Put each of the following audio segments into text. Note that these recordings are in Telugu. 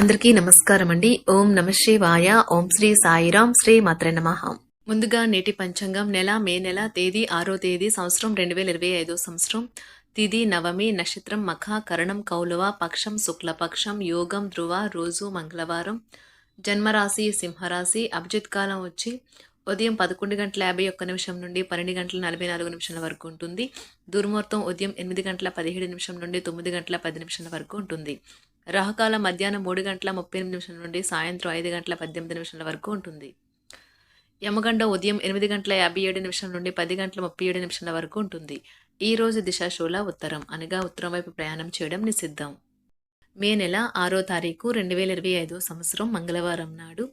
అందరికీ నమస్కారం అండి. ఓం నమ శివాయ. ఓం శ్రీ సాయిరాం శ్రీ మాత్ర నమ. ముందుగా నేటి పంచాంగం నెల మే నెల తేదీ ఆరో తేదీ సంవత్సరం రెండు వేల ఇరవై ఐదో సంవత్సరం. తిది నవమి నక్షత్రం మఖ కరణం కౌలవ పక్షం శుక్లపక్షం యోగం ధ్రువ రోజు మంగళవారం. జన్మరాశి సింహరాశి అభిజిత్ కాలం వచ్చి ఉదయం పదకొండు గంటల యాభై ఒక్క నిమిషం నుండి పన్నెండు గంటల నలభై నాలుగు నిమిషాల వరకు ఉంటుంది. దుర్ముహూర్తం ఉదయం ఎనిమిది గంటల పదిహేడు నిమిషం నుండి తొమ్మిది గంటల పది నిమిషాల వరకు ఉంటుంది. రాహుకాలం మధ్యాహ్నం మూడు గంటల ముప్పై ఎనిమిది నిమిషాల నుండి సాయంత్రం ఐదు గంటల పద్దెనిమిది నిమిషాల వరకు ఉంటుంది. యమగండ ఉదయం ఎనిమిది గంటల యాభై ఏడు నిమిషం నుండి పది గంటల ముప్పై ఏడు నిమిషాల వరకు ఉంటుంది. ఈ రోజు దిశాశూల ఉత్తరం. అనగా ఉత్తరం వైపు ప్రయాణం చేయడం నిషిద్ధం. మే నెల ఆరో తారీఖు రెండు వేల ఇరవై ఐదో సంవత్సరం మంగళవారం నాడు.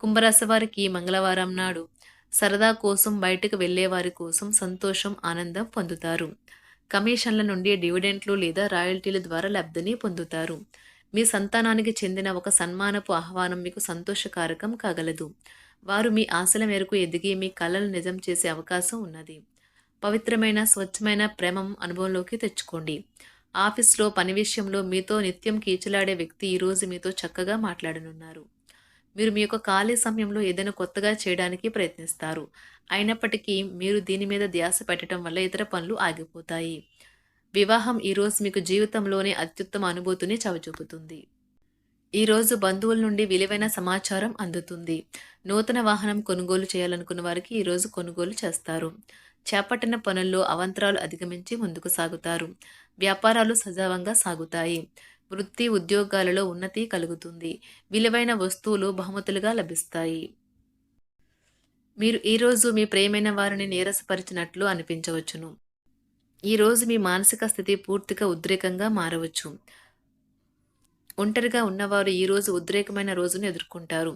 కుంభరాశి వారికి మంగళవారం నాడు సరదా కోసం బయటకు వెళ్ళేవారి కోసం సంతోషం ఆనందం పొందుతారు. కమిషన్ల నుండి డివిడెంట్లు లేదా రాయల్టీల ద్వారా లబ్ధిని పొందుతారు. మీ సంతానానికి చెందిన ఒక సన్మానపు ఆహ్వానం మీకు సంతోషకారకం కాగలదు. వారు మీ ఆశల మేరకు ఎదిగి మీ కళలు నిజం చేసే అవకాశం ఉన్నది. పవిత్రమైన స్వచ్ఛమైన ప్రేమం అనుభవంలోకి తెచ్చుకోండి. ఆఫీస్లో పని విషయంలో మీతో నిత్యం కీచలాడే వ్యక్తి ఈరోజు మీతో చక్కగా మాట్లాడనున్నారు. మీరు మీ యొక్క ఖాళీ సమయంలో ఏదైనా కొత్తగా చేయడానికి ప్రయత్నిస్తారు. అయినప్పటికీ మీరు దీని మీద ధ్యాస పెట్టడం వల్ల ఇతర పనులు ఆగిపోతాయి. వివాహం ఈరోజు మీకు జీవితంలోనే అత్యుత్తమ అనుభూతిని చవిచూపుతుంది. ఈరోజు బంధువుల నుండి విలువైన సమాచారం అందుతుంది. నూతన వాహనం కొనుగోలు చేయాలనుకున్న వారికి ఈరోజు కొనుగోలు చేస్తారు. చేపట్టిన పనుల్లో అవంతరాలు అధిగమించి ముందుకు సాగుతారు. వ్యాపారాలు సజావంగా సాగుతాయి. వృత్తి ఉద్యోగాలలో ఉన్నతి కలుగుతుంది. విలువైన వస్తువులు బహుమతులుగా లభిస్తాయి. మీరు ఈరోజు మీ ప్రేమైన వారిని నీరసపరిచినట్లు అనిపించవచ్చును. ఈరోజు మీ మానసిక స్థితి పూర్తిగా ఉద్రేకంగా మారవచ్చు. ఒంటరిగా ఉన్నవారు ఈరోజు ఉద్రేకమైన రోజును ఎదుర్కొంటారు.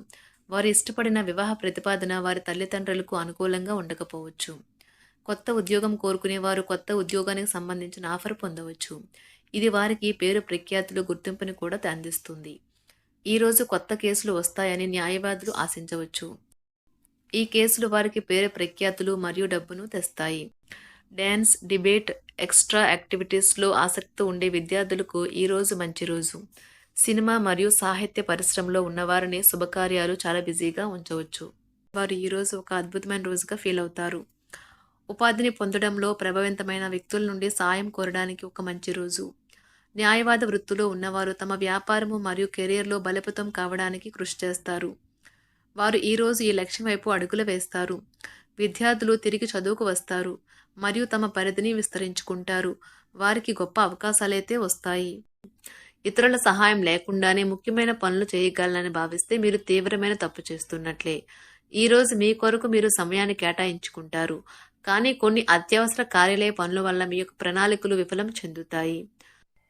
వారు ఇష్టపడిన వివాహ ప్రతిపాదన వారి తల్లిదండ్రులకు అనుకూలంగా ఉండకపోవచ్చు. కొత్త ఉద్యోగం కోరుకునేవారు కొత్త ఉద్యోగానికి సంబంధించిన ఆఫర్ పొందవచ్చు. ఇది వారికి పేరు ప్రఖ్యాతులు గుర్తింపుని కూడా అందిస్తుంది. ఈరోజు కొత్త కేసులు వస్తాయని న్యాయవాదులు ఆశించవచ్చు. ఈ కేసులు వారికి పేరు ప్రఖ్యాతులు మరియు డబ్బును తెస్తాయి. డ్యాన్స్ డిబేట్ ఎక్స్ట్రా యాక్టివిటీస్లో ఆసక్తి ఉండే విద్యార్థులకు ఈరోజు మంచి రోజు. సినిమా మరియు సాహిత్య పరిశ్రమలో ఉన్నవారిని శుభకార్యాలు చాలా బిజీగా ఉంచవచ్చు. వారు ఈరోజు ఒక అద్భుతమైన రోజుగా ఫీల్ అవుతారు. ఉపాధిని పొందడంలో ప్రభావితమైన వ్యక్తుల నుండి సాయం కోరడానికి ఒక మంచి రోజు. న్యాయవాద వృత్తిలో ఉన్నవారు తమ వ్యాపారము మరియు కెరీర్లో బలపతం కావడానికి కృషి చేస్తారు. వారు ఈరోజు ఈ లక్ష్యం వైపు అడుగులు వేస్తారు. విద్యార్థులు తిరిగి చదువుకు వస్తారు మరియు తమ పరిధిని విస్తరించుకుంటారు. వారికి గొప్ప అవకాశాలైతే వస్తాయి. ఇతరుల సహాయం లేకుండానే ముఖ్యమైన పనులు చేయగలనని భావిస్తే మీరు తీవ్రమైన తప్పు చేస్తున్నట్లే. ఈరోజు మీ కొరకు మీరు సమయాన్ని కేటాయించుకుంటారు. కానీ కొన్ని అత్యవసర కార్యాలయ పనుల వల్ల మీ యొక్క ప్రణాళికలు విఫలం చెందుతాయి.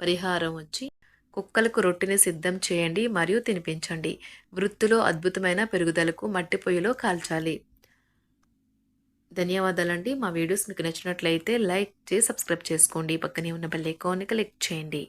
పరిహారం వచ్చి కుక్కలకు రొట్టెని సిద్ధం చేయండి మరియు తినిపించండి. వృత్తిలో అద్భుతమైన పెరుగుదలకు మట్టి పొయ్యిలో కాల్చాలి. ధన్యవాదాలండి. మా వీడియోస్ మీకు నచ్చినట్లయితే లైక్ చేసి సబ్స్క్రైబ్ చేసుకోండి. పక్కనే ఉన్న బెల్ ఐకాన్ని క్లిక్ చేయండి.